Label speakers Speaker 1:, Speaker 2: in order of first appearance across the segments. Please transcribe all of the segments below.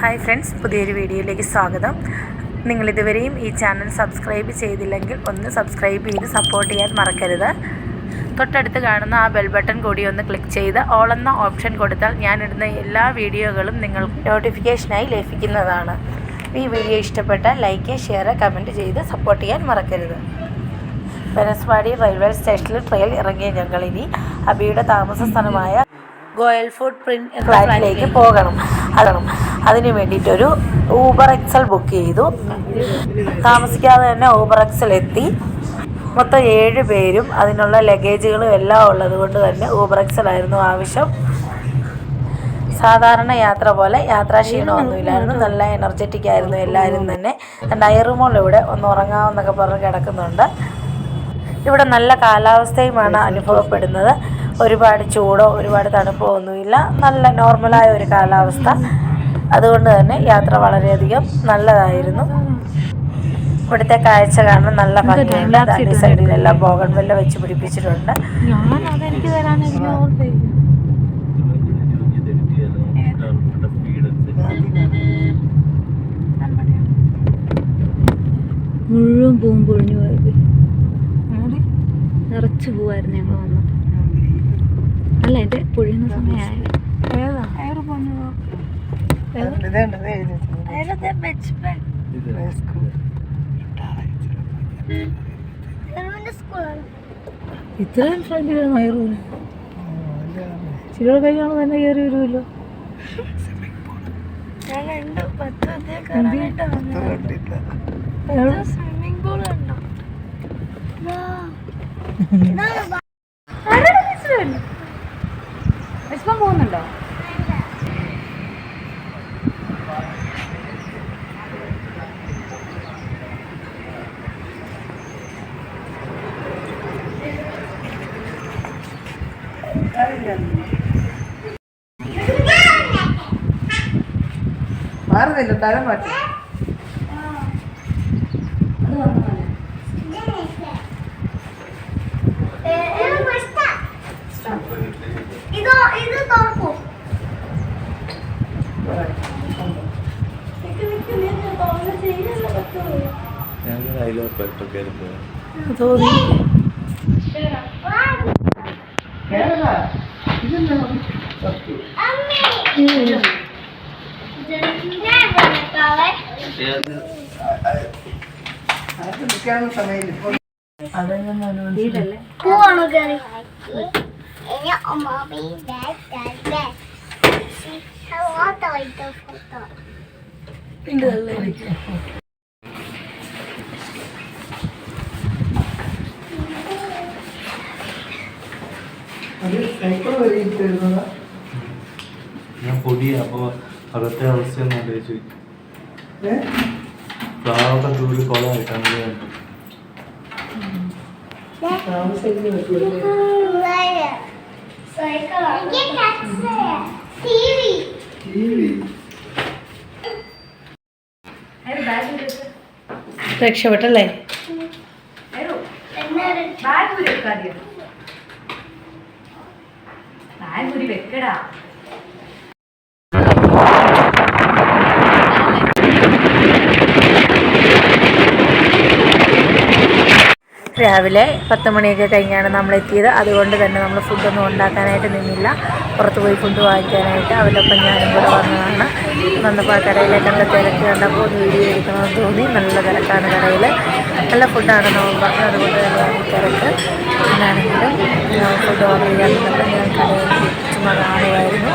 Speaker 1: Hi friends പുതിയൊരു വീഡിയോയിലേക്ക് സ്വാഗതം. നിങ്ങളിതുവരെയും ഈ ചാനൽ സബ്സ്ക്രൈബ് ചെയ്തില്ലെങ്കിൽ ഒന്ന് സബ്സ്ക്രൈബ് ചെയ്ത് സപ്പോർട്ട് ചെയ്യാൻ മറക്കരുത്. തൊട്ടടുത്ത് കാണുന്ന ആ ബെൽ ബട്ടൺ കൂടി ഒന്ന് ക്ലിക്ക് ചെയ്ത് ഓൾ എന്ന ഓപ്ഷൻ കൊടുത്താൽ ഞാനിടുന്ന എല്ലാ വീഡിയോകളും നിങ്ങൾക്ക് നോട്ടിഫിക്കേഷനായി ലഭിക്കുന്നതാണ്. ഈ വീഡിയോ ഇഷ്ടപ്പെട്ടാൽ ലൈക്ക് ഷെയർ കമന്റ് ചെയ്ത് സപ്പോർട്ട് ചെയ്യാൻ മറക്കരുത്. ബനസ്വാടി റെയിൽവേ സ്റ്റേഷനിൽ ട്രെയിൽ ഇറങ്ങിയ ഞങ്ങളിനി അബിയുടെ താമസ സ്ഥലമായ ഗോയൽ ഫുഡ് പ്രിന്റ് ഫ്ലാറ്റിലേക്ക് പോകണം. അതാണ്. അതിന് വേണ്ടിയിട്ടൊരു ഊബർ എക്സൽ ബുക്ക് ചെയ്തു. താമസിക്കാതെ തന്നെ ഊബർ എക്സൽ എത്തി. മൊത്തം ഏഴ് പേരും അതിനുള്ള ലഗേജുകളും എല്ലാം ഉള്ളത് കൊണ്ട് തന്നെ ഊബർ എക്സൽ ആയിരുന്നു ആവശ്യം. സാധാരണ യാത്ര പോലെ യാത്രാ ക്ഷീണമൊന്നുമില്ലായിരുന്നു. നല്ല എനർജറ്റിക് ആയിരുന്നു എല്ലാവരും തന്നെ. ഡയറുമോൾ ഇവിടെ ഒന്ന് ഉറങ്ങാമെന്നൊക്കെ പറഞ്ഞ് കിടക്കുന്നുണ്ട്. ഇവിടെ നല്ല കാലാവസ്ഥയുമാണ് അനുഭവപ്പെടുന്നത്. ഒരുപാട് ചൂടോ ഒരുപാട് തണുപ്പോ ഒന്നുമില്ല. നല്ല നോർമലായ ഒരു കാലാവസ്ഥ. അതുകൊണ്ട് തന്നെ യാത്ര വളരെയധികം നല്ലതായിരുന്നു. ഇവിടുത്തെ കാഴ്ച കാണാൻ നല്ല ഭംഗിയുണ്ട്. സൈഡിലെല്ലാം ബോഗൺ വെല്ല വെച്ച് പിടിപ്പിച്ചിട്ടുണ്ട്.
Speaker 2: മുഴുവൻ പൂവും പൊഴിഞ്ഞു പോയത്. നിറച്ചു പോവായിരുന്നു ഞങ്ങൾ വന്നത്. ഇത് പൊഴിയുന്ന സമയമായി ഇത്രയും ഫ്രണ്ടിൽ മയറൂല ചിലർ കൈ കാണാൻ തന്നെ കയറി വരുമല്ലോ.
Speaker 3: സ്വിമ്മിംഗ് പൂൾ കണ്ടോ.
Speaker 4: മാറുന്നില്ല തരം മാറ്റി.
Speaker 3: ഇതോ ഇത് തുറക്കൂ.
Speaker 5: ഞങ്ങൾ അതിലോട്ട് പെട്ടൊക്കെ
Speaker 1: തോന്നി.
Speaker 3: Photo.
Speaker 4: സമയമില്ല. സൈക്കിൾ വരെയിട്ട് വരുന്നതാ
Speaker 5: ഞാൻ പൊടിയാ അപ്പോൾ അകത്തെ അവസ്ഥ ഒന്ന് ആലോചിച്ച് ബാഗ് ദൂരെ കുളമായിട്ടാണ്
Speaker 4: താമസിക്കുന്ന പറ്റുമല്ലേ
Speaker 3: Cycle. TV.
Speaker 4: ടി വി
Speaker 1: രക്ഷപ്പെട്ടല്ലേ
Speaker 2: വെക്കടാ
Speaker 1: രാവിലെ പത്ത് മണിയൊക്കെ കഴിഞ്ഞാണ് നമ്മൾ എത്തിയത് അതുകൊണ്ട് തന്നെ നമ്മൾ ഫുഡൊന്നും ഉണ്ടാക്കാനായിട്ട് നിന്നില്ല. പുറത്ത് പോയി ഫുഡ് വാങ്ങിക്കാനായിട്ട് അവരൊപ്പം ഞാനും കൂടെ വന്നതാണ്. വന്നപ്പോൾ ആ കടയിലെ നല്ല തിരക്ക് കണ്ടപ്പോൾ വീഡിയോ എടുക്കണമെന്ന് തോന്നി. നല്ല തിരക്കാണ് കടയിൽ നല്ല ഫുഡാണ് പറഞ്ഞത് അതുകൊണ്ട് തന്നെ തിരക്ക്. എന്നാണെങ്കിലും ഫുഡ് ഓർഡർ ചെയ്യാൻ ഞാൻ കടയിൽ ചുമ്മാ കാണുമായിരുന്നു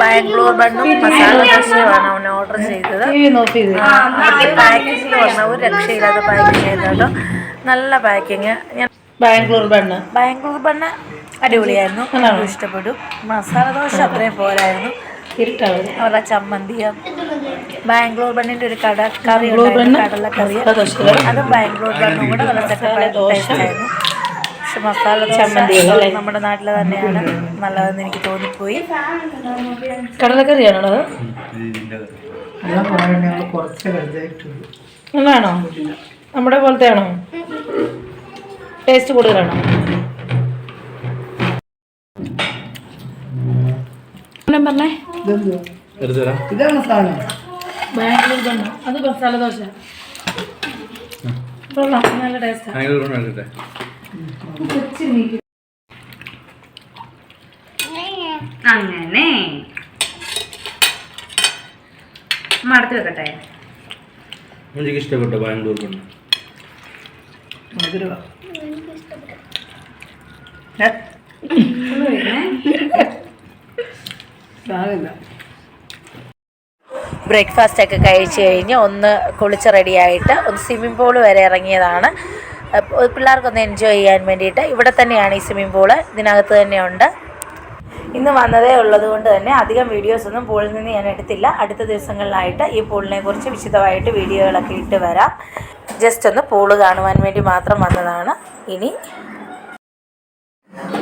Speaker 1: ബാംഗ്ലൂർ ബണ്ണും മസാല ദോശയുമാണ് അവൻ ഓർഡർ ചെയ്തത്.
Speaker 2: ചെയ്ത്
Speaker 1: പാക്കിങ്ങിൽ വന്ന ഒരു രക്ഷയില്ലാതെ പാക്കിങ് കേട്ടോ നല്ല പാക്കിങ് ഞാൻ
Speaker 2: ബാംഗ്ലൂർ ബണ്ണ്.
Speaker 1: ബാംഗ്ലൂർ ബണ്ണ് അടിപൊളിയായിരുന്നു. ഇഷ്ടപ്പെട്ടു. മസാല ദോശ അത്രയും പോരായിരുന്നു. അവരുടെ ചമ്മന്തിയും ബാംഗ്ലൂർ ബണ്ണിന്റെ ഒരു കട കറി
Speaker 2: ബാംഗ്ലൂർ
Speaker 1: കടലക്കറി അത് ബാംഗ്ലൂർ ബണ്ണും. കൂടെ നല്ല സെറ്റപ്പ്
Speaker 2: ദോശ.
Speaker 1: പക്ഷെ മസാല
Speaker 2: ചമ്മന്തി
Speaker 1: നമ്മുടെ നാട്ടിൽ തന്നെയാണ്. നല്ലതെന്ന് എനിക്ക് തോന്നിപ്പോയി.
Speaker 2: കടലക്കറിയാണോ നല്ലതാണോ നമ്മുടെ പോലത്തെ ആണോ ടേസ്റ്റ് കൂടുതലാണോ പറഞ്ഞേ.
Speaker 4: ഇതാണ് സാധനം.
Speaker 2: ബാംഗ്ലൂർ ബണ്ണ് അത് മസാല ദോശ. കൊള്ളാം നല്ല
Speaker 1: അങ്ങനെ. മടത്തി വെക്കട്ടെ?
Speaker 5: എനിക്ക് ഇഷ്ടപ്പെട്ടു ബാംഗ്ലൂർ
Speaker 4: മധുരവാ. സാരമില്ല.
Speaker 1: ബ്രേക്ക്ഫാസ്റ്റ് ഒക്കെ കഴിച്ച് കഴിഞ്ഞ് ഒന്ന് കുളിച്ച് റെഡിയായിട്ട് ഒന്ന് സ്വിമ്മിംഗ് പൂൾ വരെ ഇറങ്ങിയതാണ്. പിള്ളേർക്കൊന്ന് എൻജോയ് ചെയ്യാൻ വേണ്ടിയിട്ട് ഇവിടെ തന്നെയാണ് ഈ സ്വിമ്മിംഗ് പൂൾ ഇതിനകത്ത് തന്നെയുണ്ട്. ഇന്ന് വന്നതേ ഉള്ളത് കൊണ്ട് തന്നെ അധികം വീഡിയോസ് ഒന്നും പൂളിൽ നിന്ന് ഞാൻ എടുത്തില്ല. അടുത്ത ദിവസങ്ങളിലായിട്ട് ഈ പൂളിനെ കുറിച്ച് വിശദമായിട്ട് വീഡിയോകളൊക്കെ ഇട്ട് വരാം. ജസ്റ്റ് ഒന്ന് പൂൾ കാണുവാൻ വേണ്ടി മാത്രം വന്നതാണ്. ഇനി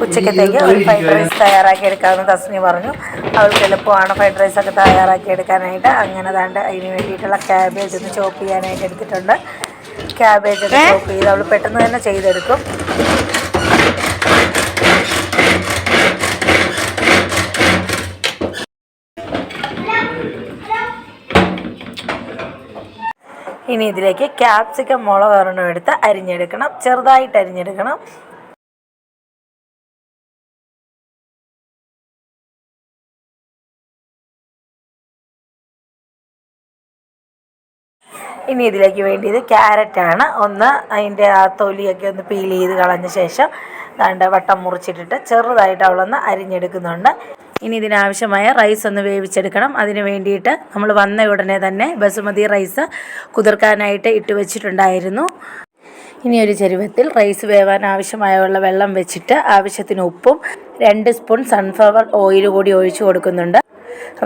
Speaker 1: ഉച്ചക്കത്തേക്ക് ഒരു ഫ്രൈഡ് റൈസ് തയ്യാറാക്കി എടുക്കാമെന്ന് തസ്മി പറഞ്ഞു. അവൾക്ക് എളുപ്പമാണ് ഫ്രൈഡ് റൈസ് ഒക്കെ തയ്യാറാക്കി എടുക്കാനായിട്ട് അങ്ങനെ താണ്ട് അതിന് വേണ്ടിയിട്ടുള്ള ക്യാബേജ് ഒന്ന് ചോപ്പ് ചെയ്യാനായിട്ട് എടുത്തിട്ടുണ്ട്. ക്യാബേജ് ഒക്കെ ചോപ്പ് ചെയ്ത് അവൾ പെട്ടെന്ന് തന്നെ ചെയ്തെടുക്കും. ഇനി ഇതിലേക്ക് ക്യാപ്സിക്കം മുളക് ഒരെണ്ണം എടുത്ത് അരിഞ്ഞെടുക്കണം. ചെറുതായിട്ട് അരിഞ്ഞെടുക്കണം. ഇനി ഇതിലേക്ക് വേണ്ടിയത് ക്യാരറ്റാണ്. ഒന്ന് അതിന്റെ ആ തൊലിയൊക്കെ ഒന്ന് പീൽ ചെയ്ത് കളഞ്ഞ ശേഷം കണ്ട വട്ടം മുറിച്ചിട്ടിട്ട് ചെറുതായിട്ട് അവളൊന്ന് അരിഞ്ഞെടുക്കുന്നുണ്ട്. ഇനി ഇതിനാവശ്യമായ റൈസ് ഒന്ന് വേവിച്ചെടുക്കണം. അതിന് വേണ്ടിയിട്ട് നമ്മൾ വന്ന ഉടനെ തന്നെ ബസുമതി റൈസ് കുതിർക്കാനായിട്ട് ഇട്ട് വെച്ചിട്ടുണ്ടായിരുന്നു. ഇനി ഒരു ചെരുവത്തിൽ റൈസ് വേവാൻ ആവശ്യമായുള്ള വെള്ളം വെച്ചിട്ട് ആവശ്യത്തിന് ഉപ്പും രണ്ട് സ്പൂൺ സൺഫ്ലവർ ഓയിൽ കൂടി ഒഴിച്ചു കൊടുക്കുന്നുണ്ട്.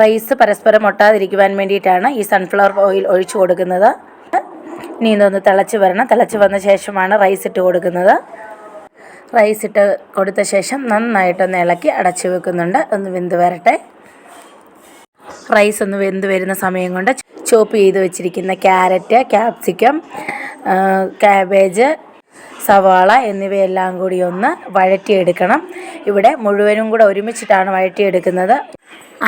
Speaker 1: റൈസ് പരസ്പരം ഒട്ടാതിരിക്കുവാൻ വേണ്ടിയിട്ടാണ് ഈ സൺഫ്ലവർ ഓയിൽ ഒഴിച്ചു കൊടുക്കുന്നത്. ഇനി ഇതൊന്ന് തിളച്ച് വരണം. തിളച്ച് വന്ന ശേഷമാണ് റൈസ് ഇട്ട് കൊടുക്കുന്നത്. റൈസ് ഇട്ട് കൊടുത്ത ശേഷം നന്നായിട്ടൊന്ന് ഇളക്കി അടച്ചു വെക്കുന്നുണ്ട്. ഒന്ന് വെന്ത് വരട്ടെ. റൈസ് ഒന്ന് വെന്ത് വരുന്ന സമയം കൊണ്ട് ചോപ്പ് ചെയ്ത് വെച്ചിരിക്കുന്ന ക്യാരറ്റ് ക്യാപ്സിക്കം ക്യാബേജ് സവാള എന്നിവയെല്ലാം കൂടി ഒന്ന് വഴറ്റിയെടുക്കണം. ഇവിടെ മുഴുവനും കൂടെ ഒരുമിച്ചിട്ടാണ് വഴറ്റിയെടുക്കുന്നത്.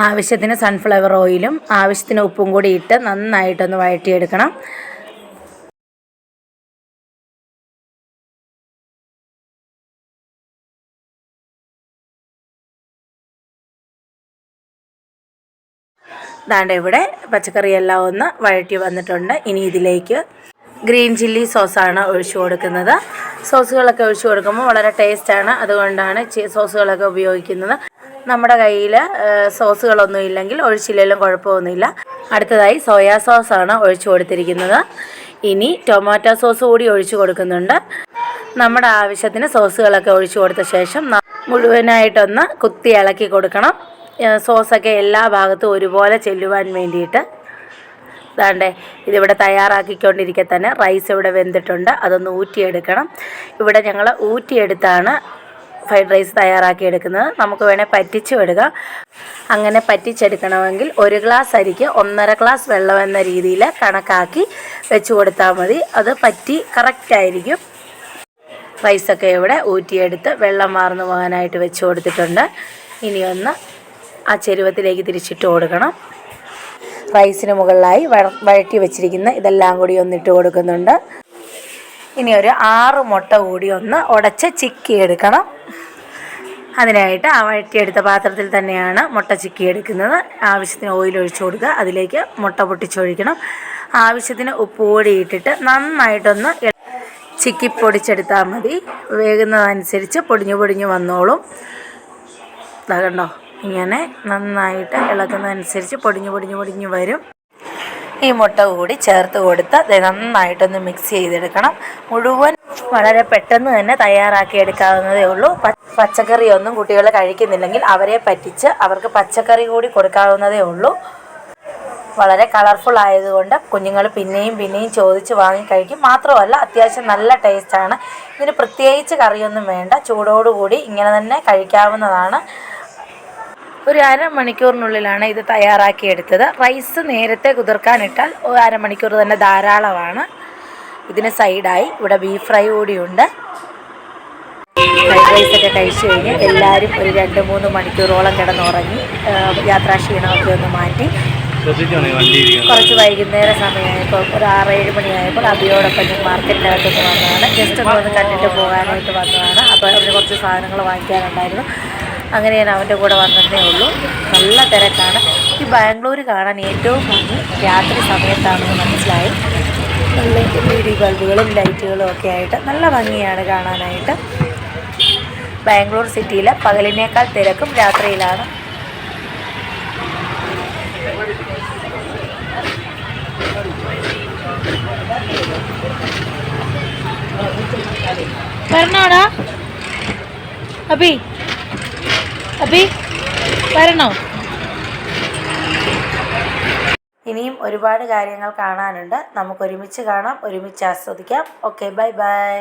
Speaker 1: ആവശ്യത്തിന് സൺഫ്ലവർ ഓയിലും ആവശ്യത്തിന് ഉപ്പും കൂടി ഇട്ട് നന്നായിട്ടൊന്ന് വഴറ്റിയെടുക്കണം. ദാണ്ട് ഇവിടെ പച്ചക്കറിയെല്ലാം ഒന്ന് വഴറ്റി വന്നിട്ടുണ്ട്. ഇനി ഇതിലേക്ക് ഗ്രീൻ ചില്ലി സോസാണ് ഒഴിച്ചു കൊടുക്കുന്നത്. സോസുകളൊക്കെ ഒഴിച്ചു കൊടുക്കുമ്പോൾ വളരെ ടേസ്റ്റാണ്. അതുകൊണ്ടാണ് സോസുകളൊക്കെ ഉപയോഗിക്കുന്നത്. നമ്മുടെ കയ്യിൽ സോസുകളൊന്നും ഇല്ലെങ്കിൽ ഒഴിച്ചില്ലെങ്കിലും കുഴപ്പമൊന്നുമില്ല. അടുത്തതായി സോയാ സോസാണ് ഒഴിച്ചു കൊടുത്തിരിക്കുന്നത്. ഇനി ടൊമാറ്റോ സോസ് കൂടി ഒഴിച്ചു കൊടുക്കുന്നുണ്ട്. നമ്മുടെ ആവശ്യത്തിന് സോസുകളൊക്കെ ഒഴിച്ചു കൊടുത്ത ശേഷം മുഴുവനായിട്ടൊന്ന് കുത്തി ഇളക്കി കൊടുക്കണം. സോസൊക്കെ എല്ലാ ഭാഗത്തും ഒരുപോലെ ചെല്ലുവാൻ വേണ്ടിയിട്ട് ഇതാണ്ടേ ഇതിവിടെ തയ്യാറാക്കിക്കൊണ്ടിരിക്കെ തന്നെ റൈസ് ഇവിടെ വെന്തിട്ടുണ്ട്. അതൊന്ന് ഊറ്റിയെടുക്കണം. ഇവിടെ ഞങ്ങൾ ഊറ്റിയെടുത്താണ് ഫ്രൈഡ് റൈസ് തയ്യാറാക്കിയെടുക്കുന്നത്. നമുക്ക് വേണേൽ പറ്റിച്ചു വിടുക. അങ്ങനെ പറ്റിച്ചെടുക്കണമെങ്കിൽ ഒരു ഗ്ലാസ് അരിക്ക് ഒന്നര ഗ്ലാസ് വെള്ളം എന്ന രീതിയിൽ കണക്കാക്കി വെച്ച് കൊടുത്താൽ മതി. അത് പറ്റി കറക്റ്റായിരിക്കും റൈസൊക്കെ ഇവിടെ ഊറ്റിയെടുത്ത് വെള്ളം വാർന്നു പോകാനായിട്ട് വെച്ച് കൊടുത്തിട്ടുണ്ട്. ഇനിയൊന്ന് ആ ചെരുവത്തിലേക്ക് തിരിച്ചിട്ട് കൊടുക്കണം. റൈസിന് മുകളിലായി വഴ- വഴറ്റി വെച്ചിരിക്കുന്ന ഇതെല്ലാം കൂടി ഒന്നിട്ട് കൊടുക്കുന്നുണ്ട്. ഇനി ഒരു ആറ് മുട്ട കൂടി ഒന്ന് ഉടച്ച് ചിക്കി എടുക്കണം അതിനായിട്ട് ആ വഴറ്റിയെടുത്ത പാത്രത്തിൽ തന്നെയാണ് മുട്ട ചിക്കി എടുക്കുന്നത് ആവശ്യത്തിന് ഓയിൽ ഒഴിച്ചു കൊടുക്കുക. അതിലേക്ക് മുട്ട പൊട്ടിച്ചൊഴിക്കണം. ആവശ്യത്തിന് ഉപ്പ് കൂടി ഇട്ടിട്ട് നന്നായിട്ടൊന്ന് ചിക്കി പൊടിച്ചെടുത്താൽ മതി. വേകുന്നതനുസരിച്ച് പൊടിഞ്ഞു പൊടിഞ്ഞു വന്നോളും. കണ്ടോ? ഇങ്ങനെ നന്നായിട്ട് ഇളക്കുന്നതനുസരിച്ച് പൊടിഞ്ഞു പൊടിഞ്ഞു പൊടിഞ്ഞു വരും. ഈ മുട്ട കൂടി ചേർത്ത് കൊടുത്ത് നന്നായിട്ടൊന്ന് മിക്സ് ചെയ്തെടുക്കണം. മുഴുവൻ വളരെ പെട്ടെന്ന് തന്നെ തയ്യാറാക്കി എടുക്കാവുന്നതേ ഉള്ളൂ പച്ചക്കറിയൊന്നും കുട്ടികൾ കഴിക്കുന്നില്ലെങ്കിൽ അവരെ പറ്റിച്ച് അവർക്ക് പച്ചക്കറി കൂടി കൊടുക്കാവുന്നതേ ഉള്ളൂ. വളരെ കളർഫുൾ ആയതുകൊണ്ട് കുഞ്ഞുങ്ങൾ പിന്നെയും പിന്നെയും ചോദിച്ച് വാങ്ങി കഴിക്കും. മാത്രമല്ല അത്യാവശ്യം നല്ല ടേസ്റ്റാണ് ഇതിന് പ്രത്യേകിച്ച് കറിയൊന്നും വേണ്ട. ചൂടോടുകൂടി ഇങ്ങനെ തന്നെ കഴിക്കാവുന്നതാണ്. ഒരു അരമണിക്കൂറിനുള്ളിലാണ് ഇത് തയ്യാറാക്കിയെടുത്തത്. റൈസ് നേരത്തെ കുതിർക്കാനിട്ടാൽ അരമണിക്കൂർ തന്നെ ധാരാളമാണ്. ഇതിന് സൈഡായി ഇവിടെ ബീഫ് ഫ്രൈ കൂടിയുണ്ട്. ഫ്രൈഡ് റൈസൊക്കെ കഴിച്ചു കഴിഞ്ഞ് എല്ലാവരും ഒരു രണ്ട് മൂന്ന് മണിക്കൂറോളം കിടന്നുറങ്ങി യാത്രാ യാത്രാക്ഷീണമൊക്കെ ഒന്ന് മാറ്റി. കുറച്ച് വൈകുന്നേര സമയമായപ്പോൾ ഒരു ആറ് ഏഴ് മണിയായപ്പോൾ അബിയോടൊപ്പം ഞാൻ മാർക്കറ്റിനകത്തൊന്ന് വന്നതാണ്. ജസ്റ്റ് ഒന്ന് കണ്ടിട്ട് പോകാനായിട്ട് വന്നതാണ്. അപ്പോൾ അവർ കുറച്ച് സാധനങ്ങൾ വാങ്ങിക്കാനുണ്ടായിരുന്നു. അങ്ങനെ ഞാൻ അവന്റെ കൂടെ വന്നതേ ഉള്ളൂ. നല്ല തിരക്കാണ്. ഈ ബാംഗ്ലൂർ കാണാൻ ഏറ്റവും ഭംഗി രാത്രി സമയത്താണെന്ന് മനസ്സിലായി. നല്ല എൽ ബൾബുകളും ലൈറ്റുകളും ഒക്കെ ആയിട്ട് നല്ല ഭംഗിയാണ് കാണാനായിട്ട്. ബാംഗ്ലൂർ സിറ്റിയിലെ പകലിനേക്കാൾ തിരക്കും രാത്രിയിലാണ്. വരണോടാ അബി അബി വരണോ? ഇനിയും ഒരുപാട് കാര്യങ്ങൾ കാണാനുണ്ട്. നമുക്ക് ഒരുമിച്ച് കാണാം ഒരുമിച്ച് ആസ്വദിക്കാം. Okay bye bye